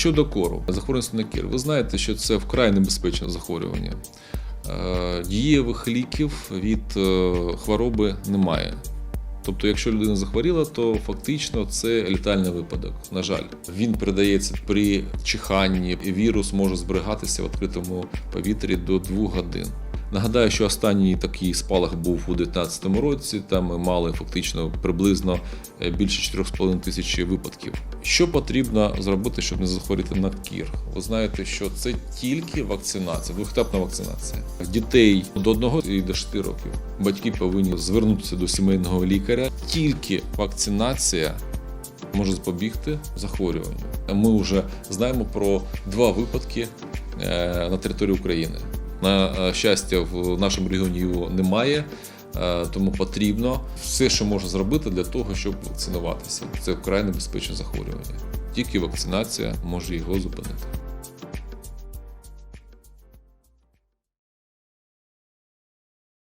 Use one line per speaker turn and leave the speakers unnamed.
Щодо кору, захворювання на кір, ви знаєте, що це вкрай небезпечне захворювання. Е, Дієвих ліків від е, хвороби немає. Тобто, якщо людина захворіла, то фактично це літальний випадок. На жаль, він передається при чиханні. Вірус може зберігатися в відкритому повітрі до 2 годин. Нагадаю, що останній такий спалах був у 2019 році. Там ми мали фактично приблизно е, більше 4,5 тисяч випадків. Що потрібно зробити, щоб не захворіти на кір? Ви знаєте, що це тільки вакцинація, двохетапна вакцинація. Дітей до 1 і до 6 років батьки повинні звернутися до сімейного лікаря. Тільки вакцинація може запобігти захворюванню. Ми вже знаємо про два випадки е, на території України. На е, щастя, в нашому регіоні його немає, е, тому потрібно все, що можна зробити для того, щоб вакцинуватися. Це вкрай небезпечне захворювання. Тільки вакцинація може його зупинити.